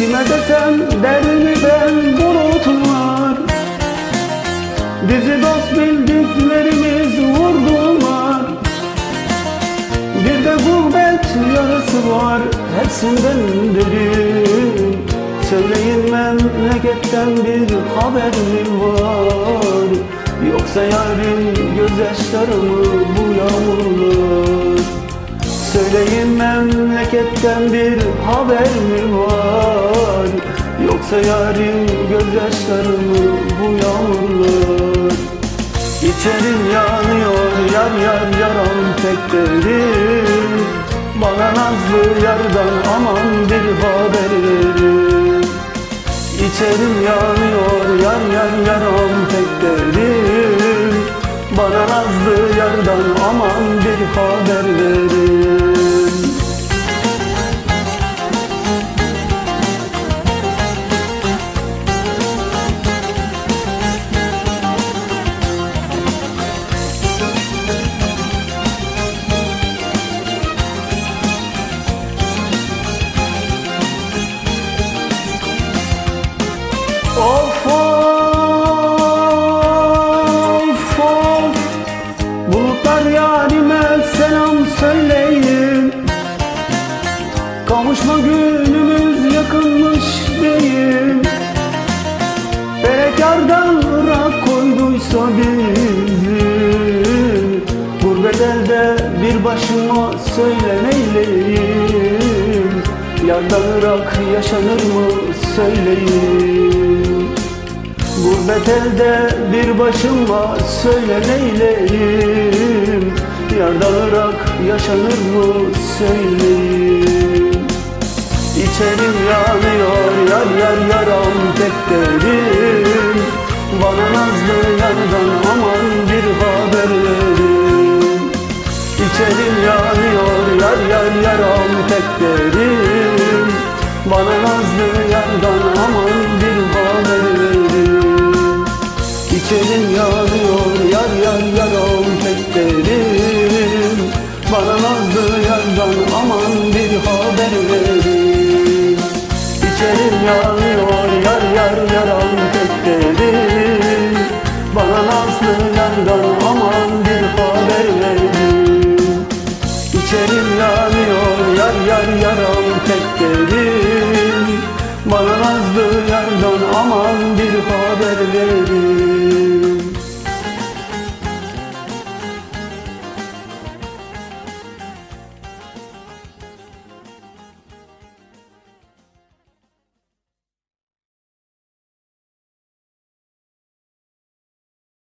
desem derdimi ben bulutlar Dizi dost bildiklerimiz vurdular Bir de gurbet yarısı var hepsinden dedim Söyleyin memleketten bir haber mi var. Yoksa yarın gözyaşları mı bu yağmurlar. Söyleyin memleketten bir haber mi var Yoksa yarın gözyaşları mı bu yağmurlar. İçerim yanıyor yar yar yaram tek derim Bana nazlı yardan aman bir haber verin. İçerim yanıyor yar yar yaram tek derim Bana nazlı yardan aman bir haber verin Kavuşma günümüz yakınmış değil. Felek yardan ırak koyduysa bizi. Gurbet elde bir başıma söyle neyleyim? Yardan ırak yaşanır mı söyleyin Gurbet elde bir başıma söyle neyleyim? Yardan yaşanır mı söyleyin İçerim yanıyor yar yar yaram tek derim. Bana nazlı yardan aman bir haber verin İçerim yanıyor yar yar yaram tek derim. Bana nazlı yardan aman bir haber verin İçerim yanıyor derim Bana nazlı yardan aman bir haber verin İçerim yanıyor yar yar yaram tek derim Bana nazlı yardan